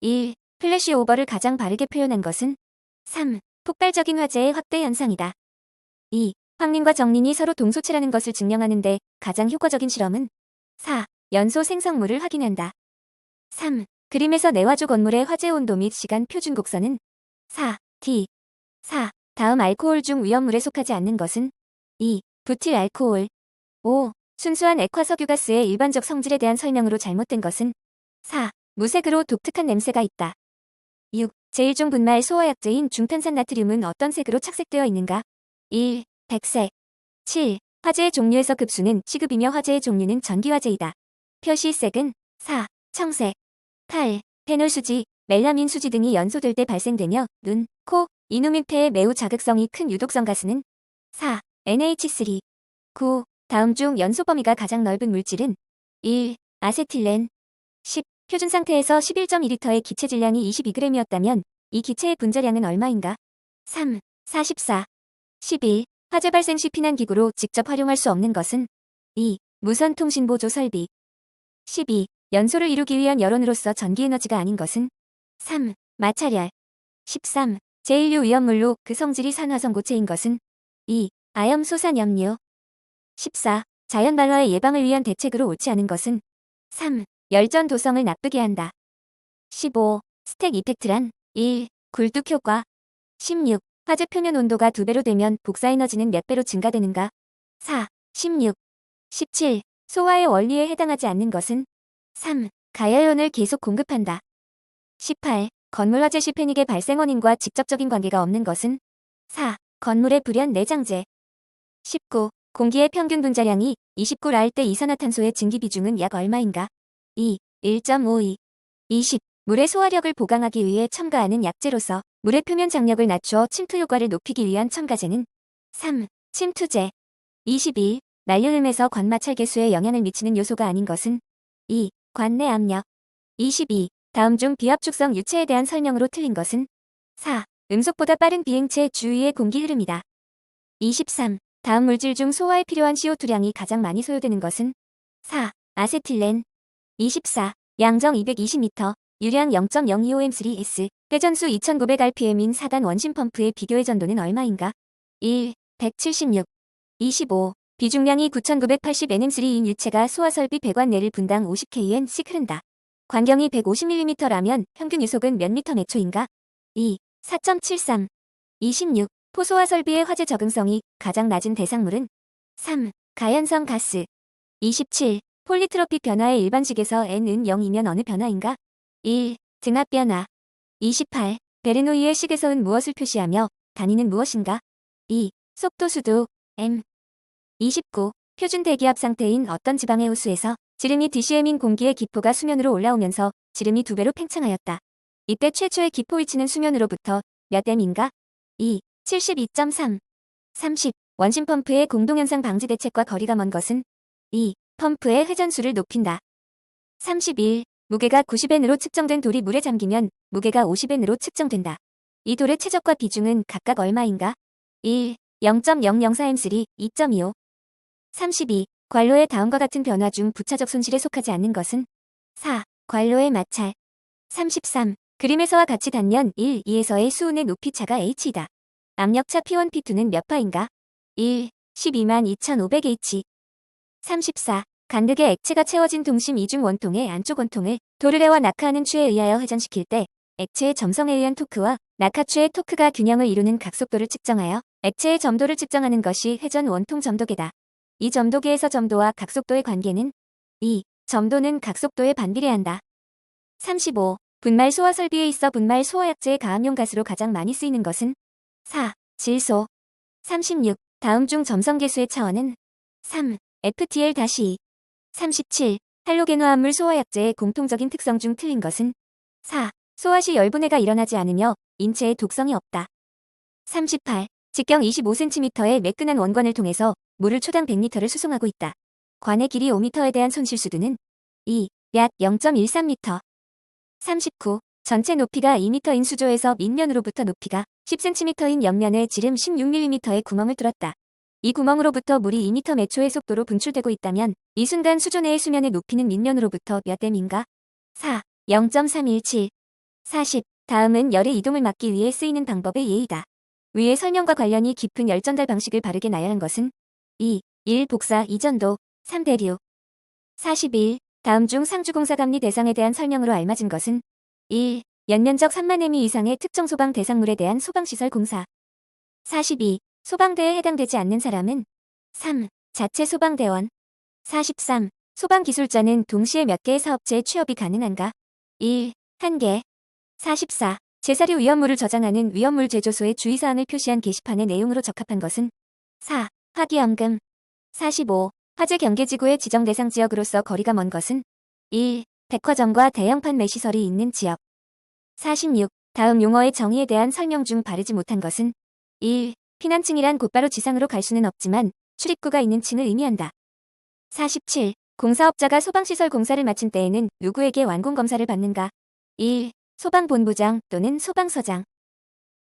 1. 플래시 오버를 가장 바르게 표현한 것은 3. 폭발적인 화재의 확대 현상이다. 2. 황린과 정린이 서로 동소체라는 것을 증명하는데 가장 효과적인 실험은 4. 연소 생성물을 확인한다. 3. 그림에서 내화조 건물의 화재 온도 및 시간 표준 곡선은 4. D. 4. 다음 알코올 중 위험물에 속하지 않는 것은 2. 부틸 알코올 5. 순수한 액화석유가스의 일반적 성질에 대한 설명으로 잘못된 것은 4. 무색으로 독특한 냄새가 있다. 6. 제1종 분말 소화약제인 중탄산 나트륨은 어떤 색으로 착색되어 있는가? 1. 백색 7. 화재의 종류에서 급수는 시급이며 화재의 종류는 전기화재이다. 표시색은 4. 청색 8. 페놀 수지, 멜라민 수지 등이 연소될 때 발생되며 눈, 코, 이누민 폐에 매우 자극성이 큰 유독성 가스는 4. NH3 9. 다음 중 연소 범위가 가장 넓은 물질은 1. 아세틸렌 10. 표준 상태에서 11.2리터의 기체 질량이 22g이었다면 이 기체의 분자량은 얼마인가? 3. 44. 11. 화재 발생 시 피난 기구로 직접 활용할 수 없는 것은 2. 무선 통신 보조 설비 12. 연소를 이루기 위한 여론으로서 전기 에너지가 아닌 것은 3. 마찰열 13. 제1류 위험물로 그 성질이 산화성 고체인 것은 2. 아염 소산 염료 14. 자연 발화의 예방을 위한 대책으로 옳지 않은 것은 3. 열전 도성을 나쁘게 한다. 15. 스택 이펙트란 1. 굴뚝 효과 16. 화재 표면 온도가 2배로 되면 복사 에너지는 몇 배로 증가되는가? 4. 16. 17. 소화의 원리에 해당하지 않는 것은 3. 가열연을 계속 공급한다. 18. 건물 화재 시 패닉의 발생 원인과 직접적인 관계가 없는 것은 4. 건물의 불연 내장재 19. 공기의 평균 분자량이 29랄 때 이산화탄소의 증기 비중은 약 얼마인가? 2. 1.52. 20. 물의 소화력을 보강하기 위해 첨가하는 약재로서 물의 표면 장력을 낮춰 침투 효과를 높이기 위한 첨가제는 3. 침투제 21. 난류음에서 관마찰 개수에 영향을 미치는 요소가 아닌 것은 2. 관내 압력 22. 다음 중 비압축성 유체에 대한 설명으로 틀린 것은 4. 음속보다 빠른 비행체 주위의 공기 흐름이다. 23. 다음 물질 중 소화에 필요한 CO2량이 가장 많이 소요되는 것은 4. 아세틸렌 24. 양정 220m, 유량 0.025M3S, 회전수 2900rpm인 4단 원심 펌프의 비교의 전도는 얼마인가? 1. 176. 25. 비중량이 9980nm3인 유체가 소화설비 배관 내를 분당 50kn씩 흐른다. 관경이 150mm라면 평균 유속은 몇 미터 매초인가? 2. 4.73. 26. 포소화 설비의 화재 적응성이 가장 낮은 대상물은 3. 가연성 가스 27. 폴리트로픽 변화의 일반식에서 n은 0이면 어느 변화인가? 1. 등압 변화 28. 베르노이의 식에서는 무엇을 표시하며 단위는 무엇인가? 2. 속도 수도 m 29. 표준 대기압 상태인 어떤 지방의 호수에서 지름이 DCM인 공기의 기포가 수면으로 올라오면서 지름이 두 배로 팽창하였다. 이때 최초의 기포 위치는 수면으로부터 몇 m인가? 2. 72.3. 30. 원심 펌프의 공동현상 방지 대책과 거리가 먼 것은 2. 펌프의 회전수를 높인다. 31. 무게가 90N으로 측정된 돌이 물에 잠기면 무게가 50N으로 측정된다. 이 돌의 최적과 비중은 각각 얼마인가? 1. 0.004M3, 2.25. 32. 관로의 다음과 같은 변화 중 부차적 손실에 속하지 않는 것은 4. 관로의 마찰 33. 그림에서와 같이 단면 1, 2에서의 수운의 높이 차가 h이다. 압력차 P1, P2는 몇 파인가? 1. 12만 2500H 34. 간극의 액체가 채워진 동심 이중 원통의 안쪽 원통을 도르래와 낙하하는 추에 의하여 회전시킬 때 액체의 점성에 의한 토크와 낙하추의 토크가 균형을 이루는 각속도를 측정하여 액체의 점도를 측정하는 것이 회전 원통 점도계다. 이 점도계에서 점도와 각속도의 관계는 2. 점도는 각속도에 반비례한다. 35. 분말 소화 설비에 있어 분말 소화약제의 가압용 가스로 가장 많이 쓰이는 것은 4. 질소 36. 다음 중 점성계수의 차원은 3. FTL-2 37. 할로겐화합물 소화약제의 공통적인 특성 중 틀린 것은 4. 소화 시 열분해가 일어나지 않으며 인체에 독성이 없다. 38. 직경 25cm의 매끈한 원관을 통해서 물을 초당 100리터를 수송하고 있다. 관의 길이 5m에 대한 손실 수두는 2. 약 0.13m. 39. 전체 높이가 2m인 수조에서 밑면으로부터 높이가 10cm인 옆면에 지름 16mm의 구멍을 뚫었다. 이 구멍으로부터 물이 2m 매초의 속도로 분출되고 있다면 이 순간 수조 내의 수면의 높이는 밑면으로부터 몇 m인가? 4. 0.317. 40. 다음은 열의 이동을 막기 위해 쓰이는 방법의 예의다. 위의 설명과 관련이 깊은 열 전달 방식을 바르게 나열한 것은 2. 1. 복사 이전도 3. 대류 41. 다음 중 상주공사 감리 대상에 대한 설명으로 알맞은 것은 1. 연면적 3만 m 이상의 특정 소방 대상물에 대한 소방시설 공사 42. 소방대에 해당되지 않는 사람은 3. 자체 소방대원 43. 소방기술자는 동시에 몇 개의 사업체에 취업이 가능한가? 1. 1개 44. 제사류 위험물을 저장하는 위험물 제조소의 주의사항을 표시한 게시판의 내용으로 적합한 것은 4. 화기염금 45. 화재 경계지구의 지정 대상 지역으로서 거리가 먼 것은 1. 백화점과 대형 판 매 시설이 있는 지역 46. 다음 용어의 정의에 대한 설명 중 바르지 못한 것은 1. 피난층이란 곧바로 지상으로 갈 수는 없지만 출입구가 있는 층을 의미한다. 47. 공사업자가 소방시설 공사를 마친 때에는 누구에게 완공검사를 받는가? 1. 소방본부장 또는 소방서장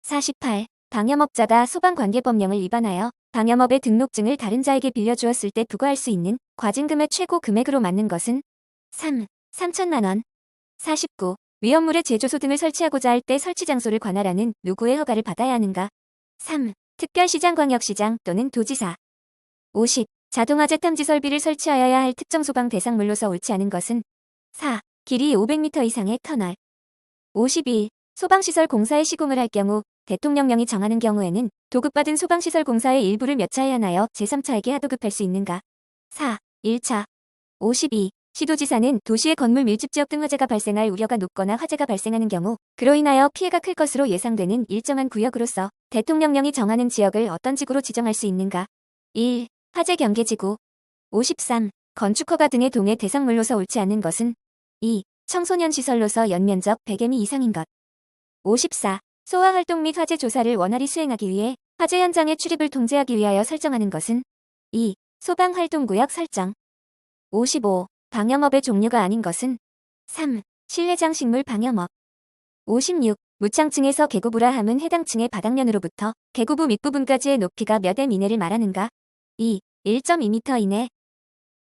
48. 방염업자가 소방관계법령을 위반하여 방염업의 등록증을 다른 자에게 빌려주었을 때 부과할 수 있는 과징금의 최고 금액으로 맞는 것은 3. 3천만 원 49. 위험물의 제조소 등을 설치하고자 할 때 설치 장소를 관할하는 누구의 허가를 받아야 하는가? 3. 특별시장 광역시장 또는 도지사 50. 자동화재 탐지 설비를 설치하여야 할 특정 소방 대상물로서 옳지 않은 것은 4. 길이 500m 이상의 터널 52. 소방시설 공사에 시공을 할 경우 대통령령이 정하는 경우에는 도급받은 소방시설 공사의 일부를 몇 차에 하나여 제3차에게 하도급할 수 있는가? 4. 1차 52. 시도지사는 도시의 건물 밀집 지역 등 화재가 발생할 우려가 높거나 화재가 발생하는 경우 그로 인하여 피해가 클 것으로 예상되는 일정한 구역으로서 대통령령이 정하는 지역을 어떤 지구로 지정할 수 있는가? 1. 화재 경계지구 53. 건축허가 등의 동해 대상물로서 옳지 않은 것은 2. 청소년 시설로서 연면적 100m 이상인 것 54. 소화활동 및 화재 조사를 원활히 수행하기 위해 화재 현장의 출입을 통제하기 위하여 설정하는 것은 2. 소방활동구역 설정 55. 방염업의 종류가 아닌 것은 3. 실내장식물 방염업 56. 무창층에서 계구부라 함은 해당 층의 바닥면으로부터 계구부 밑부분까지의 높이가 몇 m 이내를 말하는가? 2. 1.2m 이내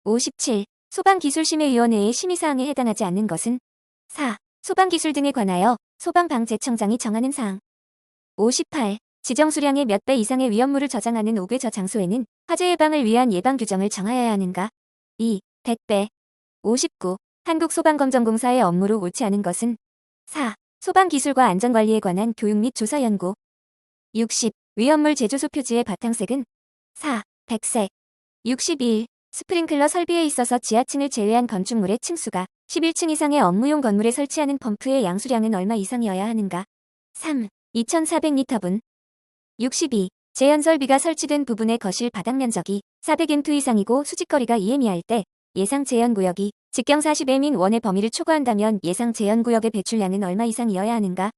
57. 소방기술심의위원회의 심의사항에 해당하지 않는 것은 4. 소방기술 등에 관하여 소방방재청장이 정하는 사항 58. 지정 수량의 몇 배 이상의 위험물을 저장하는 5개 저 장소에는 화재 예방을 위한 예방 규정을 정하여야 하는가? 2. 100배 59. 한국소방검정공사의 업무로 옳지 않은 것은 4. 소방기술과 안전관리에 관한 교육 및 조사 연구 60. 위험물 제조소 표지의 바탕색은 4. 백색 61. 스프링클러 설비에 있어서 지하층을 제외한 건축물의 층수가 11층 이상의 업무용 건물에 설치하는 펌프의 양수량은 얼마 이상이어야 하는가? 3. 2400리터분 62. 제연설비가 설치된 부분의 거실 바닥 면적이 400m 이상이고 수직거리가 2m 이하일 때 예상 제연구역이 직경 40m인 원의 범위를 초과한다면 예상 제연구역의 배출량은 얼마 이상이어야 하는가?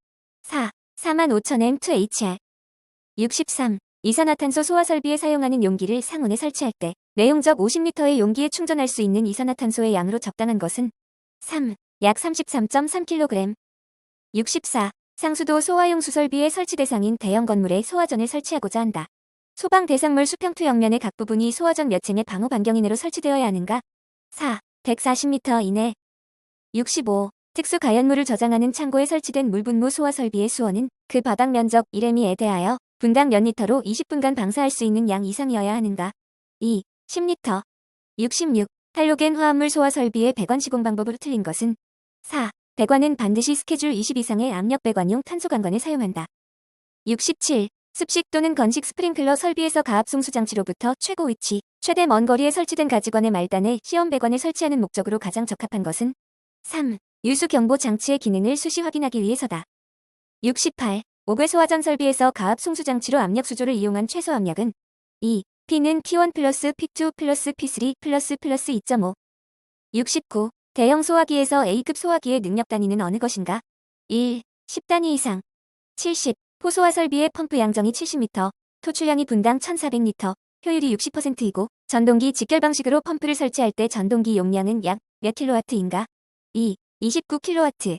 4. 45,000m2HR 63. 이산화탄소 소화 설비에 사용하는 용기를 상온에 설치할 때 내용적 50m의 용기에 충전할 수 있는 이산화탄소의 양으로 적당한 것은 3. 약 33.3kg 64. 상수도 소화용 수설비의 설치 대상인 대형 건물에 소화전을 설치하고자 한다. 소방 대상물 수평투 옆면의 각 부분이 소화전 몇 층의 방호 반경 이내로 설치되어야 하는가? 4. 140m 이내 65. 특수 가연물을 저장하는 창고에 설치된 물분무 소화 설비의 수원은 그 바닥 면적 1m에 대하여 분당 몇 리터로 20분간 방사할 수 있는 양 이상이어야 하는가? 2. 10리터 66. 할로겐 화합물 소화 설비의 배관 시공 방법으로 틀린 것은 4. 배관은 반드시 스케줄 20 이상의 압력 배관용 탄소관관을 사용한다. 67. 습식 또는 건식 스프링클러 설비에서 가압송수 장치로부터 최고 위치, 최대 먼 거리에 설치된 가지관의 말단에 시험 배관을 설치하는 목적으로 가장 적합한 것은 3. 유수 경보 장치의 기능을 수시 확인하기 위해서다. 68. 옥외 소화전 설비에서 가압 송수 장치로 압력 수조를 이용한 최소 압력은 2. P는 P1 플러스 P2 플러스 P3 플러스 플러스 2.5. 69. 대형 소화기에서 A급 소화기의 능력 단위는 어느 것인가? 1. 10단위 이상. 70. 포소화 설비의 펌프 양정이 70m, 토출량이 분당 1400리터, 효율이 60%이고 전동기 직결 방식으로 펌프를 설치할 때 전동기 용량은 약 몇 킬로와트인가? 2. 29 킬로와트.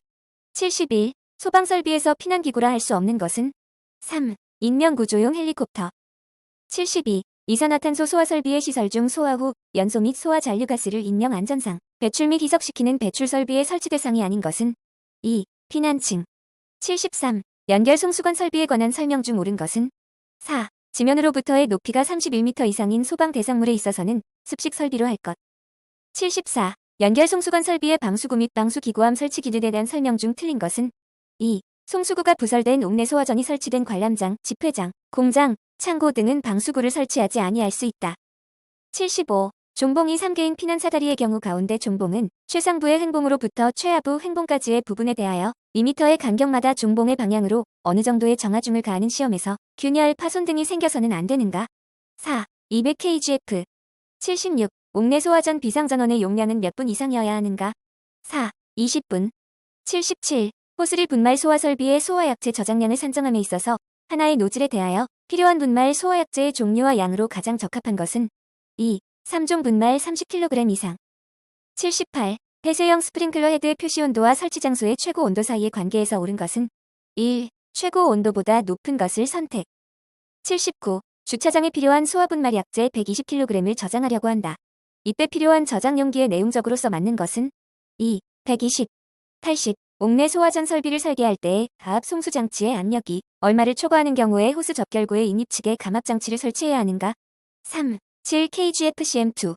71. 소방 설비에서 피난 기구라 할 수 없는 것은 3. 인명 구조용 헬리콥터. 72. 이산화탄소 소화 설비의 시설 중 소화 후 연소 및 소화 잔류 가스를 인명 안전상 배출 및 희석시키는 배출 설비의 설치 대상이 아닌 것은 2. 피난층. 73. 연결 송수건 설비에 관한 설명 중 옳은 것은 4. 지면으로부터의 높이가 31m 이상인 소방 대상물에 있어서는 습식 설비로 할 것. 74. 연결 송수건 설비의 방수구 및 방수기구함 설치 기준에 대한 설명 중 틀린 것은 2. 송수구가 부설된 옥내 소화전이 설치된 관람장, 집회장, 공장, 창고 등은 방수구를 설치하지 아니할 수 있다. 75. 종봉이 3개인 피난 사다리의 경우 가운데 종봉은 최상부의 행봉으로부터 최하부 행봉까지의 부분에 대하여 2m의 간격마다 종봉의 방향으로 어느 정도의 정하중을 가하는 시험에서 균열, 파손 등이 생겨서는 안 되는가? 4. 200kgf. 76. 옥내 소화전 비상전원의 용량은 몇 분 이상이어야 하는가? 4. 20분. 77. 호스릴 분말 소화 설비의 소화약제 저장량을 산정함에 있어서 하나의 노즐에 대하여 필요한 분말 소화약제의 종류와 양으로 가장 적합한 것은 2. 3종 분말 30kg 이상. 78. 폐쇄형 스프링클러 헤드의 표시 온도와 설치 장소의 최고 온도 사이의 관계에서 옳은 것은 1. 최고 온도보다 높은 것을 선택. 79. 주차장에 필요한 소화 분말 약제 120kg을 저장하려고 한다. 이때 필요한 저장 용기에 내용적으로서 맞는 것은 2. 120. 80. 옥내 소화전 설비를 설계할 때의 가압 송수 장치의 압력이 얼마를 초과하는 경우에 호스 접결구의 인입 측에 감압 장치를 설치해야 하는가? 3. 7 KGFCM2.